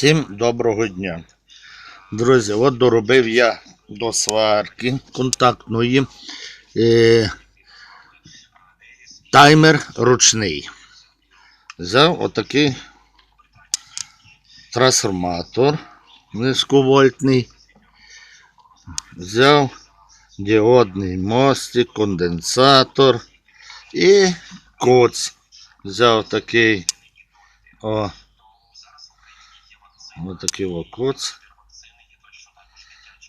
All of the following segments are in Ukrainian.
Всім доброго дня. Друзі, от доробив я до сварки контактної е, таймер ручний. Взяв отакий трансформатор низьковольтний. Взяв діодний мостик, конденсатор і коц. Взяв такий о, Ось такий о коц.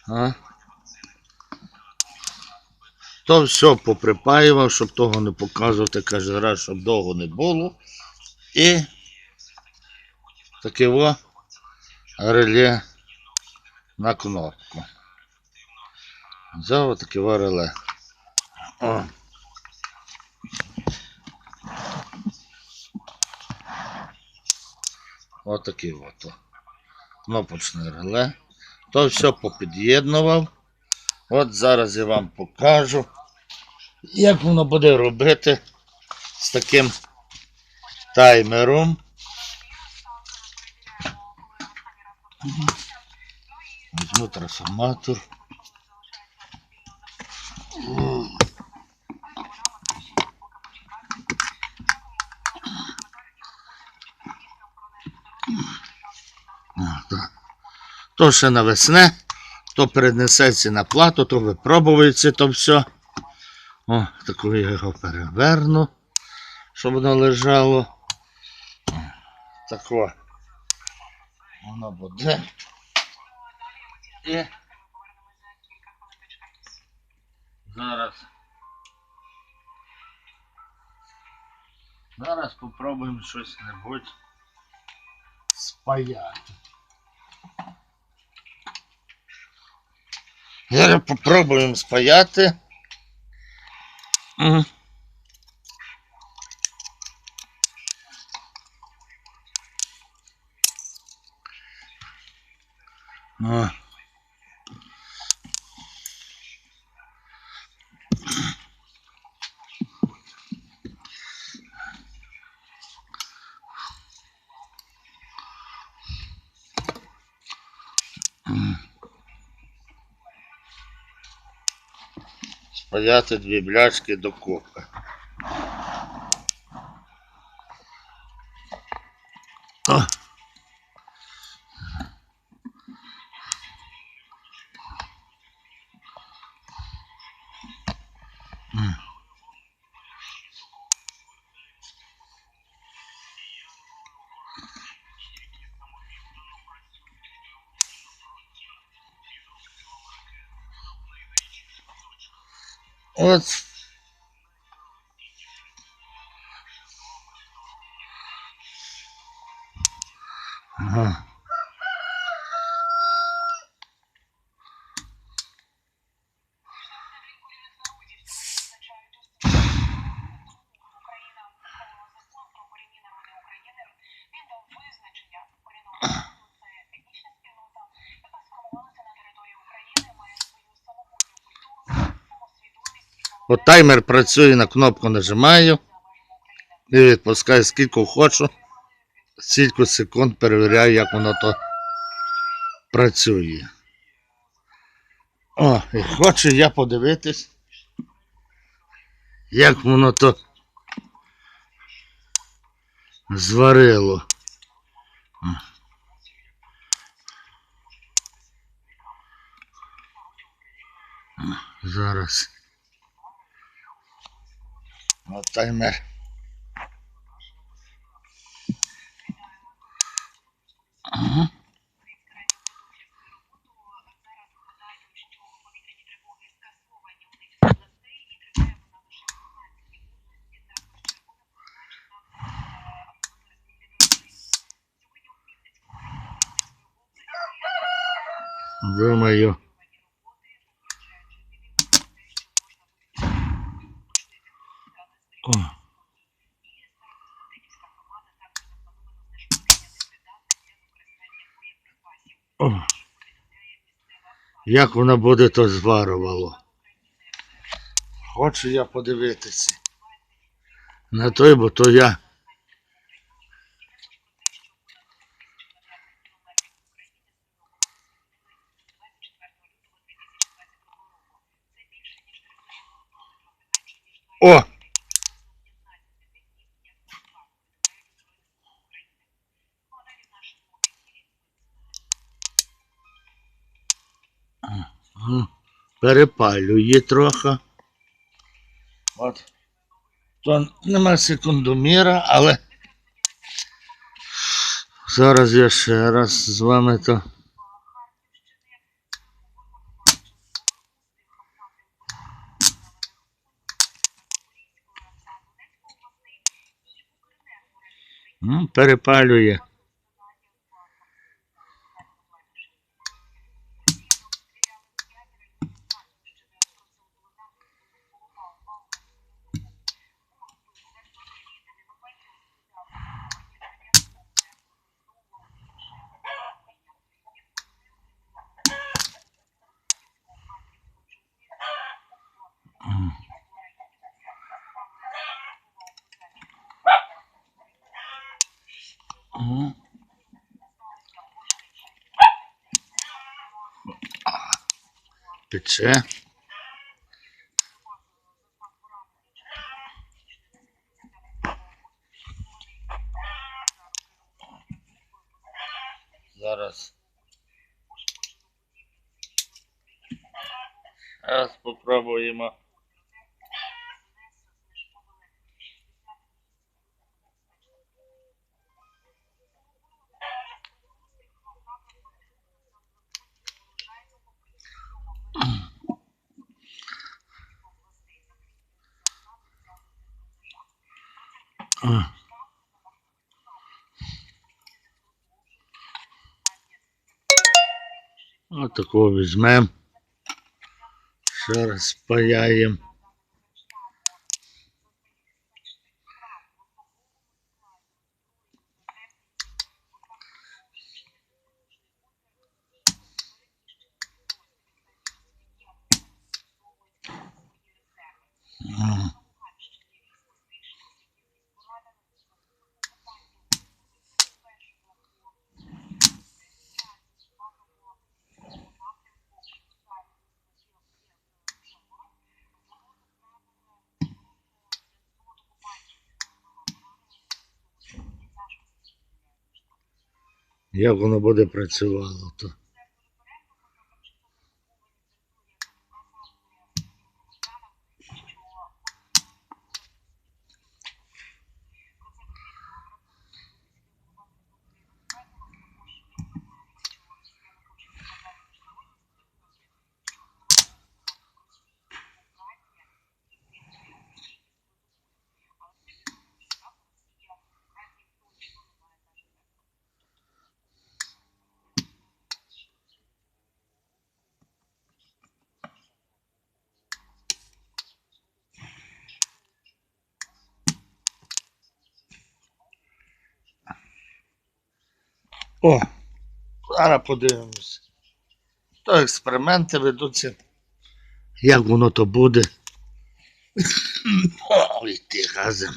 А? То все поприпаював, щоб того не показувати, каже, раз, щоб довго не було. І таке о реле на кнопку. Взяв таке о реле. О. Отакий от. Кнопочне реле. То все попід'єднував. От зараз я вам покажу, як воно буде робити з таким таймером. Візьму трансформатор. То ще навесне, то перенесеться на плату, то випробується то все. О, таку я його переверну, щоб воно лежало. Тако. Воно буде. І зараз. Зараз попробуємо щось небудь спаяти. Зараз попробуємо спаяти. Угу. О. Спаяти дві бляшки докупи. О. От От таймер працює, на кнопку нажимаю і відпускаю скільки хочу. Стільки секунд перевіряю, як воно то працює. О, і хочу я подивитись, як воно то зварило. Зараз. От таймер. Ага. Думаю. як воно буде, то зварувало. Хочу я подивитися. На той, бо то я. О! Перепалює трохи. От. То нема секундоміра, але зараз я ще раз з вами то. Перепалює. М. Пече. Зараз. Зараз попробуємо. А. Такого візьмемо. Ще раз спаяємо. Як воно буде працювало, то. О, зараз подивимось. То експерименти ведуться. Як воно то буде. Ой, ти газем.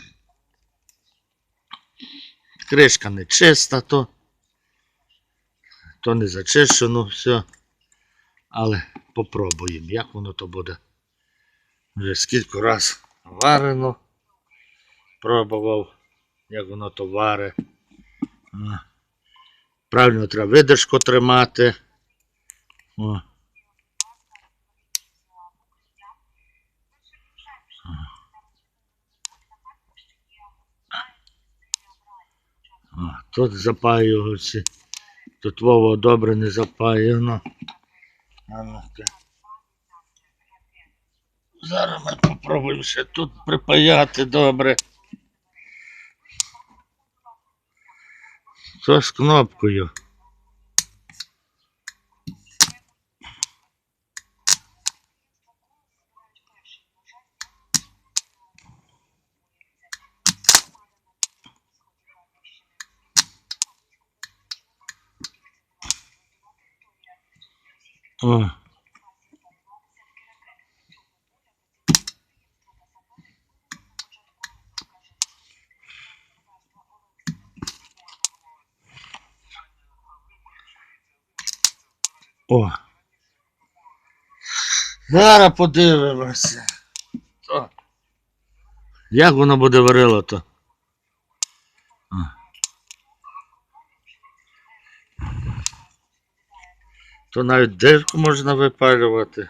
Кришка не чиста, то. То не зачищено все. Але попробуємо, як воно то буде. Вже скільки раз варено. Пробував, як воно то варе. Правильно треба видержку тримати. О. О, тут запаювався. Тут Вова добре не запаяно. Ну-ка. Зараз ми попробуємо ще тут припаяти добре. Що з кнопкою? О. О. Зараз подивимося. О. Як воно буде варило то? То навіть дирку можна випалювати.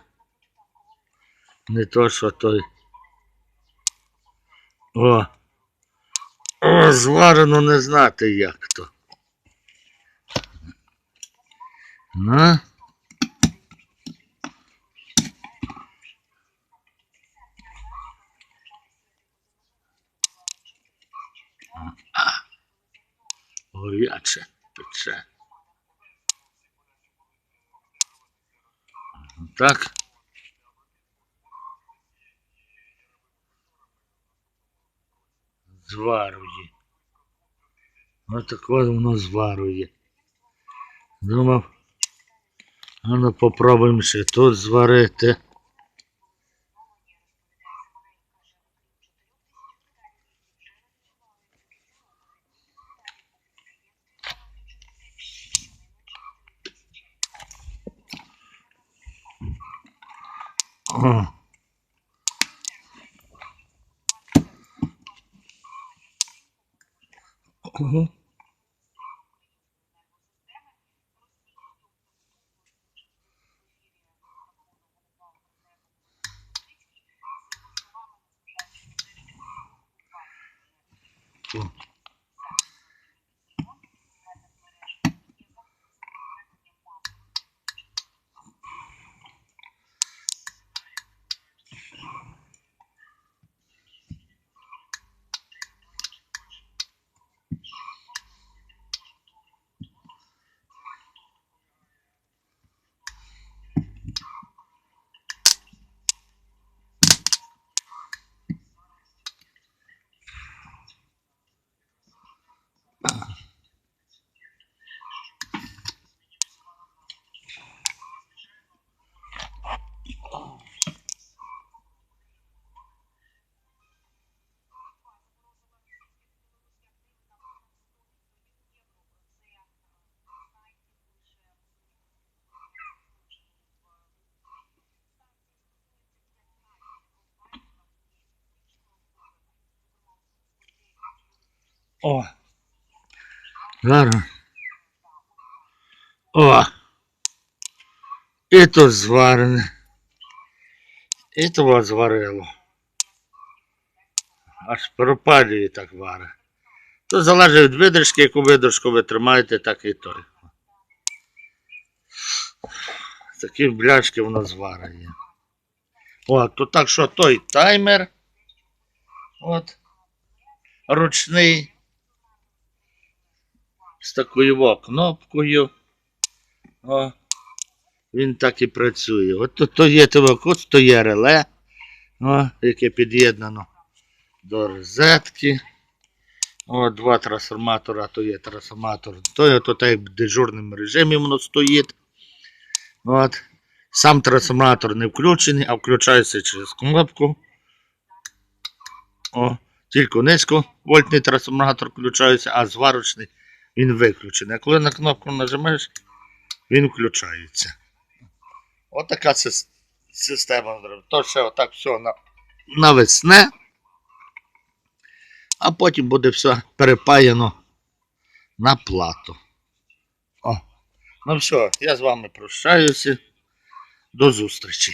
Не то, що той. О. О, зварено не знати як то. На. Горяче пече. Так. Зварує. Ось так от воно зварує. Думав, а ну попробуємо ще тут зварити. Mm-hmm. О. Зараз. О. І тут зварене. І того зварило. Аж пропалює так варе. То залежить від видержки, яку видержку ви тримаєте, так і той. Такі блячки воно зварені. О, то так що той таймер. От. Ручний. З такою кнопкою. О. Він так і працює. От тут то є того код, то є реле, о, яке під'єднано до розетки. О, два трансформатора, то є трансформатор. То то так в дежурному режимі воно стоїть. От. Сам трансформатор не включений, а включається через кнопку. О, тільки низьковольтний трансформатор включається, а зварочний він виключений. А коли на кнопку нажимаєш, він включається. Отака сис- система. То ще отак все на, навесне, а потім буде все перепаяно на плату. О. Ну все, я з вами прощаюся. До зустрічі.